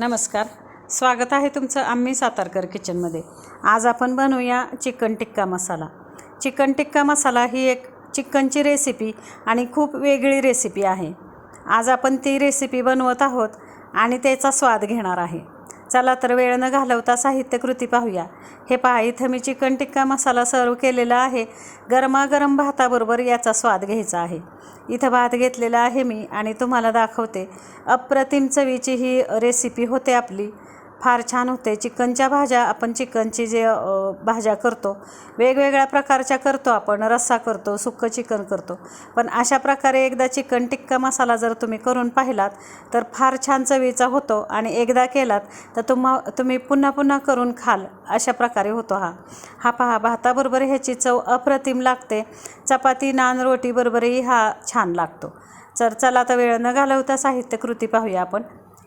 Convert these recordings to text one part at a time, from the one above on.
नमस्कार. स्वागत आहे तुमचं आम्ही सातारकर किचनमध्ये. आज आपण बनवूया चिकन टिक्का मसाला. चिकन टिक्का मसाला ही एक चिकनची रेसिपी आणि खूप वेगळी रेसिपी आहे. आज आपण ती रेसिपी बनवत आहोत आणि त्याचा स्वाद घेणार आहे. चला तर वेळ न घालवता साहित्यकृती पाहूया. हे पहा इथं मी चिकन टिक्का मसाला सर्व केलेला आहे. गरमागरम भाताबरोबर याचा स्वाद घ्यायचा आहे. इथं भात घेतलेला आहे मी आणि तुम्हाला दाखवते. अप्रतिम चवीची ही रेसिपी होते आपली. फार छान होते. चिकनच्या भाज्या आपण चिकनची जे भाज्या करतो वेगवेगळ्या प्रकारच्या करतो आपण. रस्सा करतो सुक्कं चिकन करतो. पण अशा प्रकारे एकदा चिकन टिक्का मसाला जर तुम्ही करून पाहिलात तर फार छान चवीचा होतो आणि एकदा केलात तर तुम्हा तुम्ही पुन्हा पुन्हा करून खाल. अशा प्रकारे होतो हा. हा पहा भाताबरोबर ह्याची चव अप्रतिम लागते. चपाती नान रोटीबरोबरही हा छान लागतो. तर चला आता वेळ न घालवता साहित्य कृती पाहूया आपण.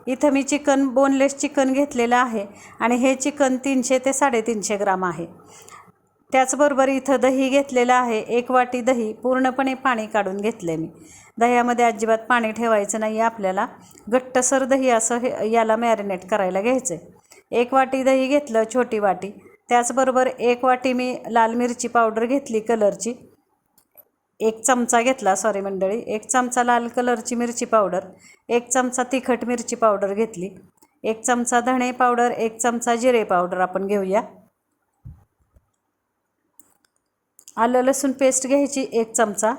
इथं मी चिकन बोनलेस चिकन घेतलेलं आहे आणि हे चिकन तीनशे ते साडेतीनशे ग्राम आहे. त्याचबरोबर इथं दही घेतलेलं आहे. एक वाटी दही पूर्णपणे पाणी काढून घेतले मी. दह्यामध्ये अजिबात पाणी ठेवायचं नाही. आपल्याला घट्टसर दही असं हे याला मॅरिनेट करायला घ्यायचं आहे एक वाटी दही घेतलं छोटी वाटी. त्याचबरोबर एक वाटी मी लाल मिरची पावडर घेतली कलरची एक चमचा घेतला सॉरी मंडळी एक चमचा लाल कलरची मिरची पावडर एक चमचा तिखट मिरची पावडर घेतली एक चमचा धणे पावडर एक चमचा जिरे पावडर आपण घेऊया. आलं लसूण पेस्ट घ्यायची एक चमचा.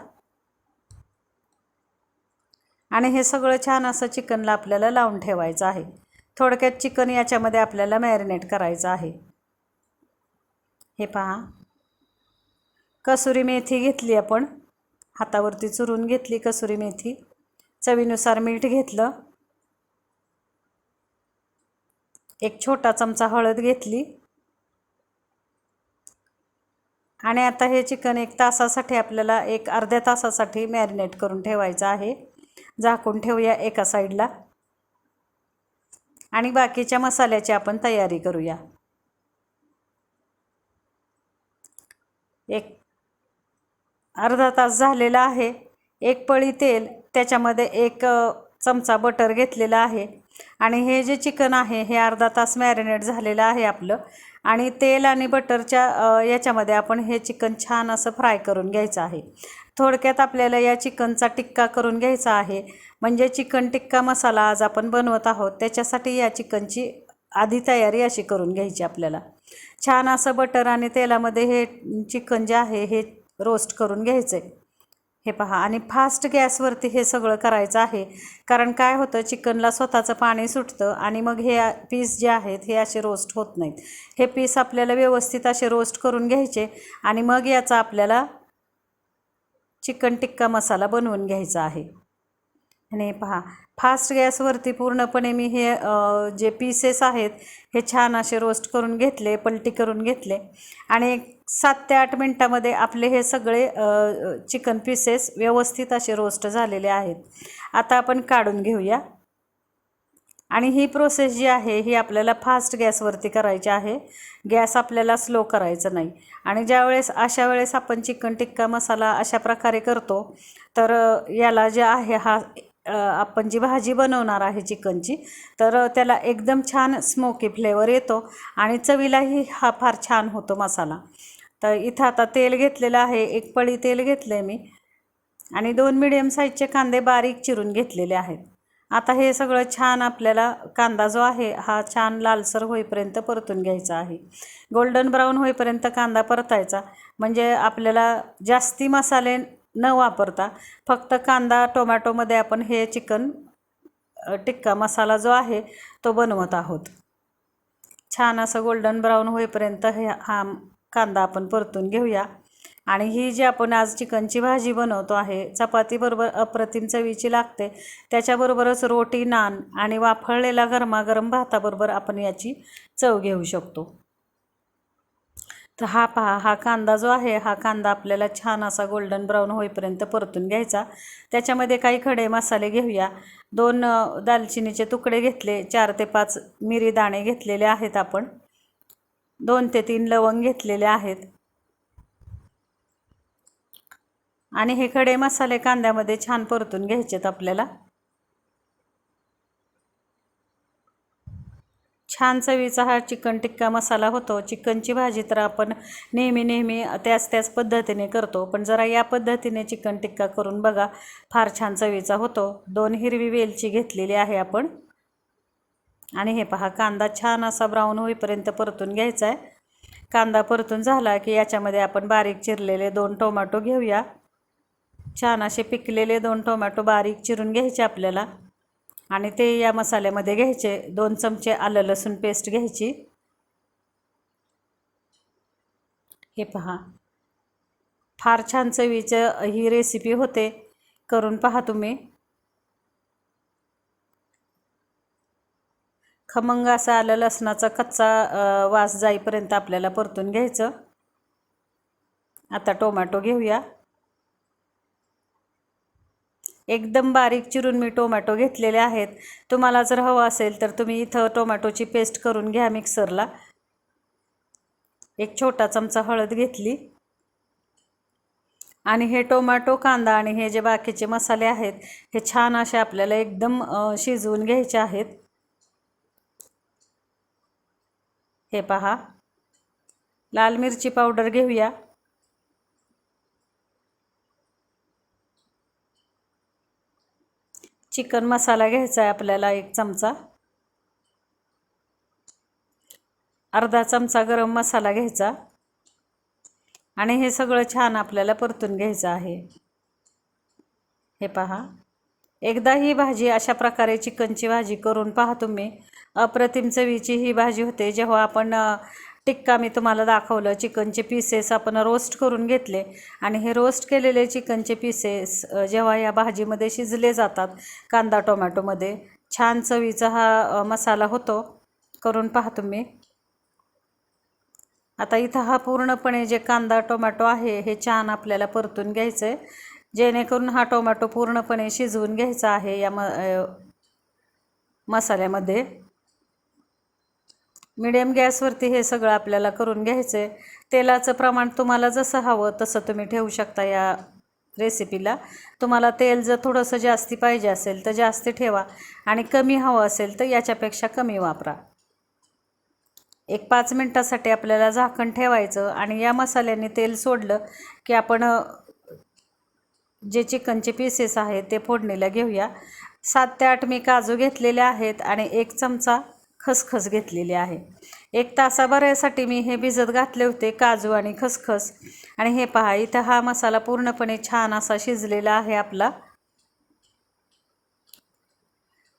आणि हे सगळं छान असं चिकनला आपल्याला लावून ठेवायचं आहे. थोडक्यात चिकन याच्यामध्ये आपल्याला मॅरिनेट करायचं आहे. हे पहा. कसुरी मेथी घेतली आपण. हातावरती चुरून घेतली कसुरी मेथी. चवीनुसार मीठ घेतलं. एक छोटा चमचा हळद घेतली. आणि आता हे चिकन एक तासासाठी आपल्याला एक अर्ध्या तासासाठी मॅरिनेट करून ठेवायचं आहे. झाकून ठेवूया एका साईडला. आणि बाकीच्या मसाल्याची आपण तयारी करूया. एक अर्धा तास झालेला आहे. एक पळी तेल त्याच्यामध्ये एक चमचा बटर घेतलेला आहे. आणि हे जे चिकन आहे हे अर्धा तास मॅरिनेट झालेलं आहे आपलं. आणि तेल आणि बटरच्या याच्यामध्ये आपण हे चिकन छान असं फ्राय करून घ्यायचं आहे. थोडक्यात आपल्याला या चिकनचा टिक्का करून घ्यायचा आहे. म्हणजे चिकन टिक्का मसाला आज आपण बनवत आहोत त्याच्यासाठी या चिकनची आधी तयारी अशी करून घ्यायची आपल्याला. छान असं बटर आणि तेलामध्ये हे चिकन जे आहे हे रोस्ट करून घ्यायचं. आहे हे पहा आणि फास्ट गॅसवरती हे सगळं करायचं आहे. कारण काय होतं चिकनला स्वतःचं पाणी सुटतं आणि मग हे पीस जे आहेत हे असे रोस्ट होत नाहीत. हे पीस आपल्याला व्यवस्थित असे रोस्ट करून घ्यायचे आणि मग याचा आपल्याला चिकन टिक्का मसाला बनवून घ्यायचा आहे. आणि पहा फास्ट गॅसवरती पूर्णपणे मी हे जे पीसेस आहेत हे छान असे रोस्ट करून घेतले पलटी करून घेतले. आणि सात ते आठ मिनटामध्ये आपले हे सगळे चिकन पीसेस व्यवस्थित असे रोस्ट झालेले आहेत. आता आपण काढून घेऊया. आणि ही प्रोसेस जी आहे ही आपल्याला फास्ट गॅसवरती करायची आहे. गॅस आपल्याला स्लो करायचं नाही. आणि ज्यावेळेस अशा वेळेस आपण चिकन टिक्का मसाला अशा प्रकारे करतो तर याला जे आहे हा आपण जी भाजी बनवणार आहे चिकनची तर त्याला एकदम छान स्मोकी फ्लेवर येतो आणि चवीलाही हा फार छान होतो मसाला. तर इथं आता तेल घेतलेलं आहे एक पळी तेल घेतलं आहे मी आणि दोन मिडियम साईजचे कांदे बारीक चिरून घेतलेले आहेत. आता हे सगळं छान आपल्याला कांदा जो आहे हा छान लालसर होईपर्यंत परतून घ्यायचा आहे. गोल्डन ब्राऊन होईपर्यंत कांदा परतायचा. म्हणजे आपल्याला जास्ती मसाले न वापरता फक्त कांदा टोमॅटोमध्ये आपण हे चिकन टिक्का मसाला जो आहे तो बनवत आहोत. छान असं गोल्डन ब्राऊन होईपर्यंत हे हा कांदा आपण परतून घेऊया. आणि ही जी आपण आज चिकनची भाजी बनवतो आहे चपातीबरोबर अप्रतिम चवीची लागते. त्याच्याबरोबरच रोटी नान आणि वाफळलेला गरमागरम भाताबरोबर आपण याची चव घेऊ शकतो. तर हा पहा हा कांदा जो आहे हा कांदा आपल्याला छान असा गोल्डन ब्राऊन होईपर्यंत परतून घ्यायचा. त्याच्यामध्ये काही खडे मसाले घेऊया. दोन दालचिनीचे तुकडे घेतले. चार ते पाच मिरी दाणे घेतलेले आहेत आपण. दोन ते तीन लवंग घेतलेले आहेत. आणि हे खडे मसाले कांद्यामध्ये छान परतून घ्यायचेत आपल्याला. छान चवीचा हा चिकन टिक्का मसाला होतो. चिकनची भाजी तर आपण नेहमी नेहमी त्याच त्याच पद्धतीने करतो. पण जरा या पद्धतीने चिकन टिक्का करून बघा. फार छान चवीचा होतो. दोन हिरवी वेलची घेतलेली आहे आपण. आणि हे पहा कांदा छान असा ब्राऊन होईपर्यंत परतून घ्यायचा आहे कांदा परतून झाला की याच्यामध्ये आपण बारीक चिरलेले दोन टोमॅटो घेऊया. छान असे पिकलेले दोन टोमॅटो बारीक चिरून घ्यायचे आपल्याला. आणि ते या मसाल्यामध्ये घ्यायचे. दोन चमचे आलं लसूण पेस्ट घ्यायची. हे पहा. फार छान चवीचं ही रेसिपी होते. करून पहा तुम्ही. खमंग असा आलं लसणाचा कच्चा वास जाईपर्यंत आपल्याला परतून घ्यायचं. आता टोमॅटो घेऊया. एकदम बारीक चिरून मी टोमॅटो घेतलेले आहेत. तुम्हाला जर हवं असेल तर तुम्ही इथं टोमॅटोची पेस्ट करून घ्या मिक्सरला. एक छोटा चमचा हळद घेतली. आणि हे टोमॅटो कांदा आणि हे जे बाकीचे मसाले आहेत हे छान असे आपल्याला एकदम शिजवून घ्यायचे आहेत. हे पहा. लाल मिरची पावडर घेऊया. चिकन मसाला घ्यायचा आहे आपल्याला एक चमचा. अर्धा चमचा गरम मसाला घ्यायचा. आणि हे सगळं छान आपल्याला परतून घ्यायचं आहे. हे पहा. एकदा ही भाजी अशा प्रकारे चिकनची भाजी करून पहा तुम्ही. अप्रतिम चवीची ही भाजी होते. जेव्हा आपण टिक्का मी तुम्हाला दाखवलं. चिकनचे पीसेस आपण रोस्ट करून घेतले. आणि हे रोस्ट केलेले चिकनचे पीसेस जेव्हा या भाजीमध्ये शिजले जातात कांदा टोमॅटोमध्ये छान चवीचा हा मसाला होतो. करून पहा तुम्ही. आता इथं हा पूर्णपणे जे कांदा टोमॅटो आहे हे छान आपल्याला परतून घ्यायचं आहे जेणेकरून हा टोमॅटो पूर्णपणे शिजवून घ्यायचा आहे या म मसाल्यामध्ये. मिडियम गॅसवरती हे सगळं आपल्याला करून घ्यायचं आहे तेलाचं प्रमाण तुम्हाला जसं हवं तसं तुम्ही ठेवू शकता या रेसिपीला. तुम्हाला तेल जर थोडंसं जास्ती पाहिजे असेल तर जास्ती ठेवा आणि कमी हवं असेल तर याच्यापेक्षा कमी वापरा. एक पाच मिनटासाठी आपल्याला झाकण ठेवायचं आणि या मसाल्याने तेल सोडलं की आपण जे चिकनचे पीसेस आहेत ते फोडणीला घेऊया. सात ते आठ मी काजू घेतलेले आहेत आणि एक चमचा खसखस घेतलेली आहे. एक तासाभरासाठी मी हे भिजत घातले होते काजू आणि खसखस. आणि हे पहा इथं हा मसाला पूर्णपणे छान असा शिजलेला आहे आपला.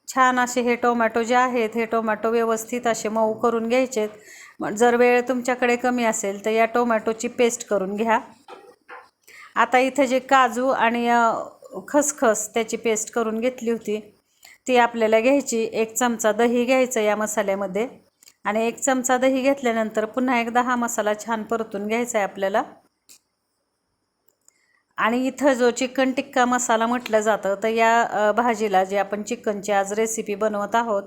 छान असे हे टोमॅटो जे आहेत हे टोमॅटो व्यवस्थित असे मऊ करून घ्यायचेत. मग जर वेळ तुमच्याकडे कमी असेल तर या टोमॅटोची पेस्ट करून घ्या. आता इथं जे काजू आणि खसखस त्याची पेस्ट करून घेतली होती. ती आपल्याला घ्यायची. एक चमचा दही घ्यायचं या मसाल्यामध्ये. आणि एक चमचा दही घेतल्यानंतर पुन्हा एकदा हा मसाला छान परतून घ्यायचा आहे आपल्याला. आणि इथं जो चिकन टिक्का मसाला म्हटलं जातं तर या भाजीला जे आपण चिकनची आज रेसिपी बनवत आहोत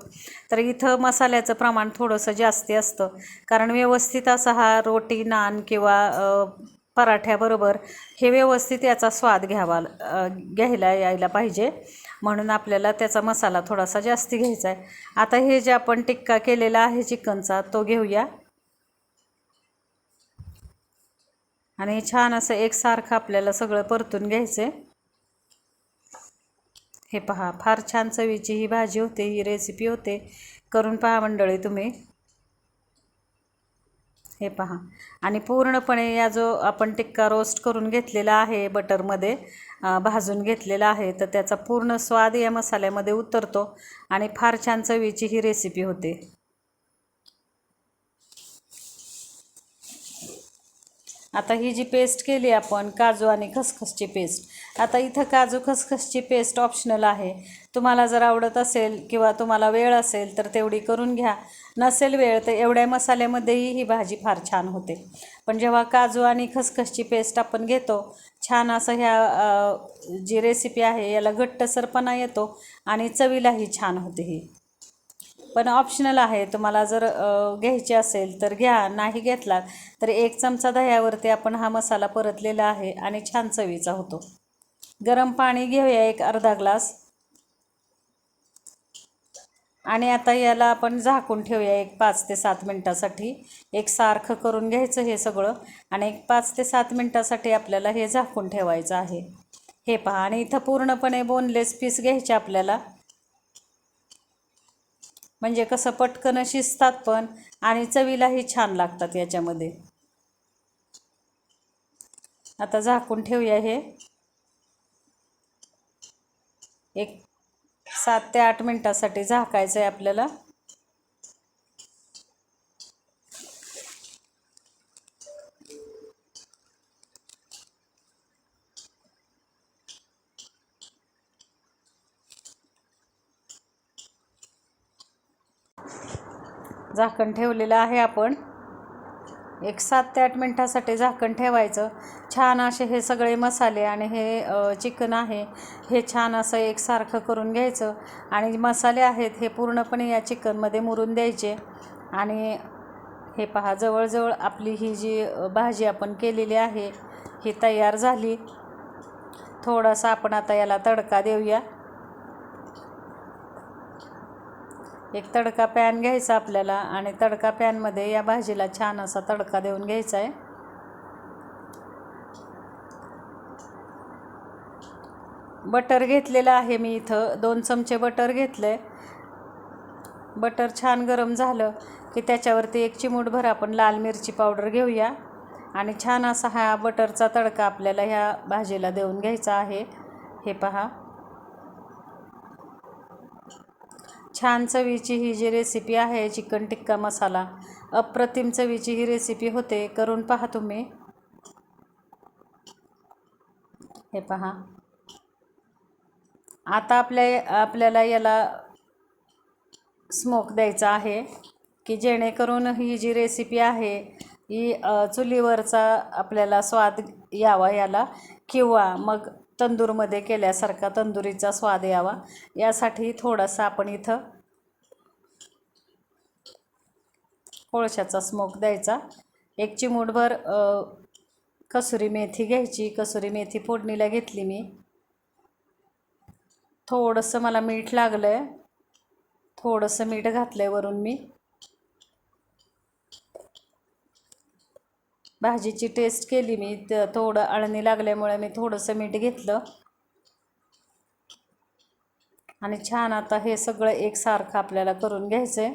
तर इथं मसाल्याचं प्रमाण थोडंसं जास्ती असतं. कारण व्यवस्थित असा हा रोटी नान किंवा पराठ्याबरोबर हे व्यवस्थित याचा स्वाद घ्यावा घ्यायला यायला पाहिजे. म्हणून आपल्याला त्याचा मसाला थोडासा जास्ती घ्यायचा आहे. आता हे जे आपण टिक्का केलेला आहे चिकनचा तो घेऊया. आणि छान असं एकसारखं आपल्याला सगळं परतून घ्यायचं आहे. हे पहा फार छान चवीची ही भाजी होते ही रेसिपी होते. करून पहा मंडळी तुम्ही. हे पहा. आणि पूर्णपणे या जो आपण टिक्का रोस्ट करून घेतलेला आहे बटरमध्ये भाजून घेतलेला आहे तर त्याचा पूर्ण स्वाद या मसाल्यामध्ये उतरतो आणि फार छान चवीची ही रेसिपी होते. आता ही जी पेस्ट केली आपण काजू आणि खसखसची पेस्ट आता इथं काजू खसखसची पेस्ट ऑप्शनल आहे. तुम्हाला जर आवडत असेल किंवा तुम्हाला वेळ असेल तर तेवढी करून घ्या. नसेल वेळ तर एवढ्या मसाल्यामध्येही ही भाजी फार छान होते. पण जेव्हा काजू आणि खसखसची पेस्ट आपण घेतो छान असं ह्या जी रेसिपी आहे याला घट्टसरपणा येतो आणि चवीलाही छान होते ही. पण ऑप्शनल आहे. तुम्हाला जर घ्यायची असेल तर घ्या. नाही घेतलात तर एक चमचा दह्यावरती आपण हा मसाला परतलेला आहे आणि छान चवीचा होतो. गरम पाणी घेऊया एक अर्धा ग्लास. आणि आता याला आपण झाकून ठेवूया एक पाच ते सात मिनटासाठी. एक सारखं करून घ्यायचं हे सगळं आणि एक पाच ते सात मिनटासाठी आपल्याला हे झाकून ठेवायचं आहे. हे पहा आणि इथं पूर्णपणे बोनलेस पीस घ्यायचे आपल्याला. म्हणजे कसं पटकन शिजतात पण आणि चवीलाही छान लागतात याच्यामध्ये. आता झाकून ठेवूया हे. एक सात ते आठ मिनटासाठी झाकायचं आहे आपल्याला. झाकण ठेवलेलं आहे आपण. एक सात ते आठ मिनटासाठी झाकण ठेवायचं. छान असे हे सगळे मसाले आणि हे चिकन आहे हे छान असं एकसारखं करून घ्यायचं. आणि मसाले आहेत हे पूर्णपणे या चिकनमध्ये मुरून द्यायचे. आणि हे पहा जवळजवळ आपली ही जी भाजी आपण केलेली आहे ही तयार झाली. थोडासा आपण आता याला तडका देऊया. एक तडका पॅन घ्यायचा आपल्याला आणि तडका पॅनमध्ये या भाजीला छान असा तडका देऊन घ्यायचा आहे. बटर घेतलेलं आहे मी इथं. दोन चमचे बटर घेतलं आहे बटर छान गरम झालं की त्याच्यावरती एक चिमूटभर आपण लाल मिरची पावडर घेऊया आणि छान असा हा बटरचा तडका आपल्याला ह्या भाजीला देऊन घ्यायचा आहे. हे पहा. छान चवीची ही जी रेसिपी आहे चिकन टिक्का मसाला अप्रतिम चवीची ही रेसिपी होते. करून पहा तुम्ही. हे पहा. आता आपल्या आपल्याला याला स्मोक द्यायचा आहे की जेणेकरून ही जी रेसिपी आहे ही चुलीवरचा आपल्याला स्वाद यावा याला किंवा मग तंदूरमध्ये केल्यासारखा तंदुरीचा स्वाद यावा. यासाठी थोडासा आपण इथं कोळशाचा स्मोक द्यायचा. एक चिमूटभर कसुरी मेथी घ्यायची. कसुरी मेथी फोडणीला घेतली मी. थोडंसं मला मीठ लागलं आहे थोडंसं मीठ घातलं आहे वरून मी. भाजीची टेस्ट केली मी त थोडं अळणी लागल्यामुळे मी थोडंसं मीठ घेतलं. आणि छान आता हे सगळं एकसारखं आपल्याला करून घ्यायचं आहे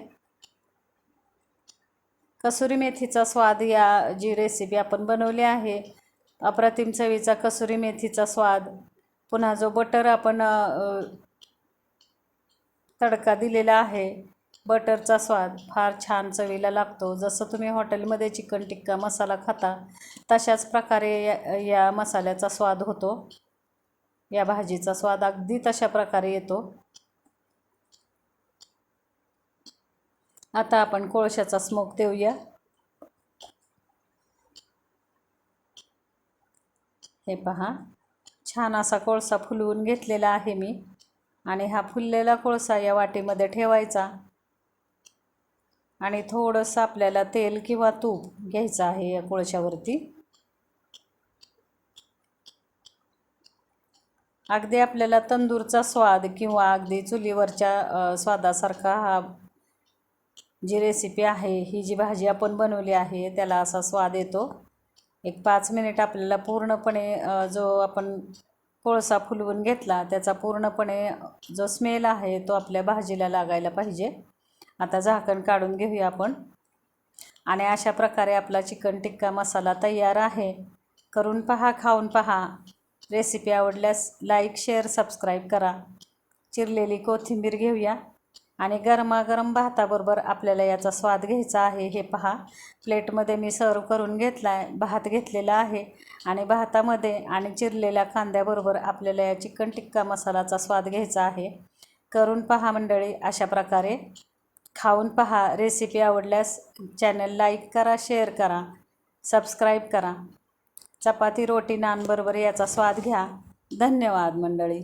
कसुरी मेथीचा स्वाद या जी रेसिपी आपण बनवली आहे अप्रतिम चवीचा कसुरी मेथीचा स्वाद पुन्हा जो बटर आपण तडका दिलेला आहे बटरचा स्वाद फार छान चवीला लागतो. जसं तुम्ही हॉटेलमध्ये चिकन टिक्का मसाला खाता तशाच प्रकारे या या मसाल्याचा स्वाद होतो. या भाजीचा स्वाद अगदी तशा प्रकारे येतो. आता आपण कोळशाचा स्मोक देऊया. हे पहा. छान असा कोळसा फुलवून घेतलेला आहे मी. आणि हा फुललेला कोळसा या वाटीमध्ये ठेवायचा. आणि थोडंसं आपल्याला तेल किंवा तूप घ्यायचं आहे या कोळशावरती. अगदी आपल्याला तंदूरचा स्वाद किंवा अगदी चुलीवरच्या स्वादासारखा हा जी रेसिपी आहे ही जी भाजी आपण बनवली आहे त्याला असा स्वाद येतो. एक पाच मिनिट आपल्याला पूर्णपणे जो आपण कोळसा फुलवून घेतला त्याचा पूर्णपणे जो स्मेल आहे तो आपल्या भाजीला लागायला पाहिजे. आता झाकण काढून घेऊया आपण. आणि अशा प्रकारे आपला चिकन टिक्का मसाला तयार आहे. करून पहा खाऊन पहा. रेसिपी आवडल्यास लाईक शेअर सबस्क्राईब करा. चिरलेली कोथिंबीर घेऊया. आणि गरमागरम भाताबरोबर आपल्याला याचा स्वाद घ्यायचा आहे हे पहा. प्लेटमध्ये मी सर्व करून घेतला आहे भात घेतलेला आहे. आणि भातामध्ये आणि चिरलेल्या कांद्याबरोबर आपल्याला या चिकन टिक्का मसालाचा स्वाद घ्यायचा आहे. करून पहा मंडळी अशा प्रकारे. खाऊन पहा. रेसिपी आवडल्यास चॅनल लाईक करा शेअर करा सबस्क्राईब करा. चपाती रोटी नानबरोबर याचा स्वाद घ्या. धन्यवाद मंडळी.